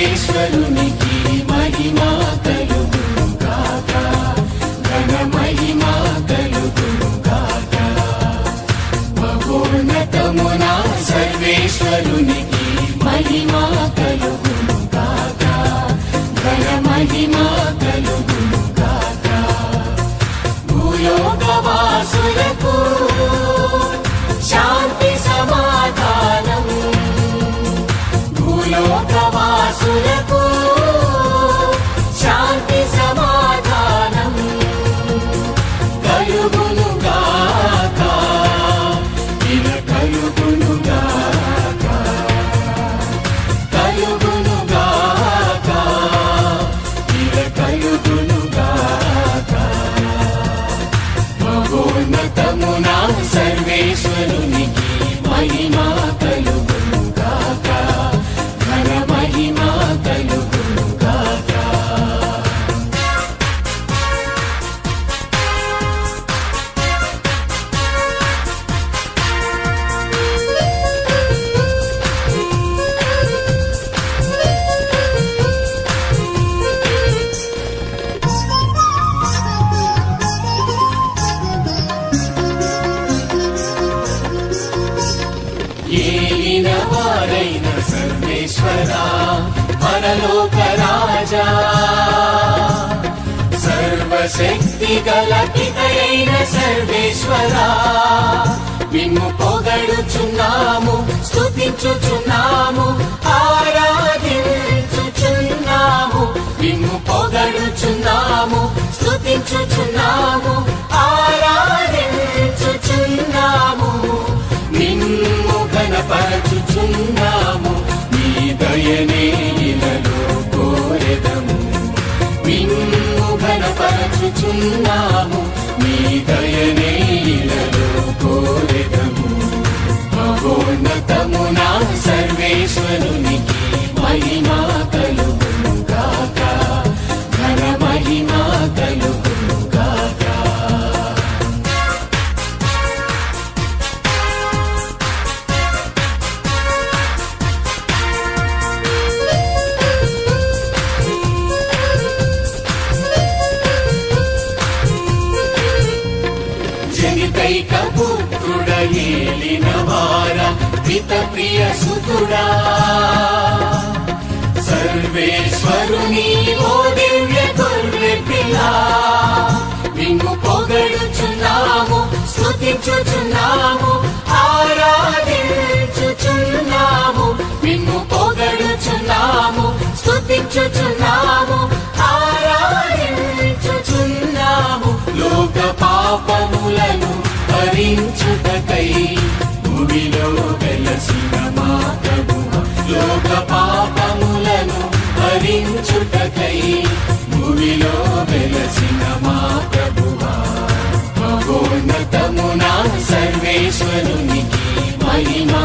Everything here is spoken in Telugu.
సర్వేశ్వరునికి మహిమా కలుగును కాక ఘన మహిమా కలుగు గాక. మహోన్నతమున సర్వేశ్వరునికి మహిమా ఘన మహిమా ఏలిన వారైన సర్వేశ్వర పరలోక రాజా సర్వశక్తి గల పితయైన సర్వేశ్వర మిమ్ము పొగడుచున్నాము స్తుతించుచున్నాము దయనే ఇలలో కోరెదము. నిన్ను ఘనపరచుచున్నాము. జనితైక ఏలిన వార పిత ప్రియ సుతుడా. సర్వేశ్వరుని ఓ దివ్య గొర్రె పిల్ల నిన్ను పొగడుచున్నాము స్థుతించుచున్నాము ఆరాధించుచున్నాము. నిన్ను పొగడుచున్నాము స్థుతించుచున్నాము ఆరాధించుచున్నాము. లోక పాపము భరించుటకై భూమిలో వెలసిన మా ప్రభువ లోక పాపములను భరించుటకై భూమిలో వెలసిన మా ప్రభువా. మహోన్నతమున సర్వేశ్వరునికి మహిమా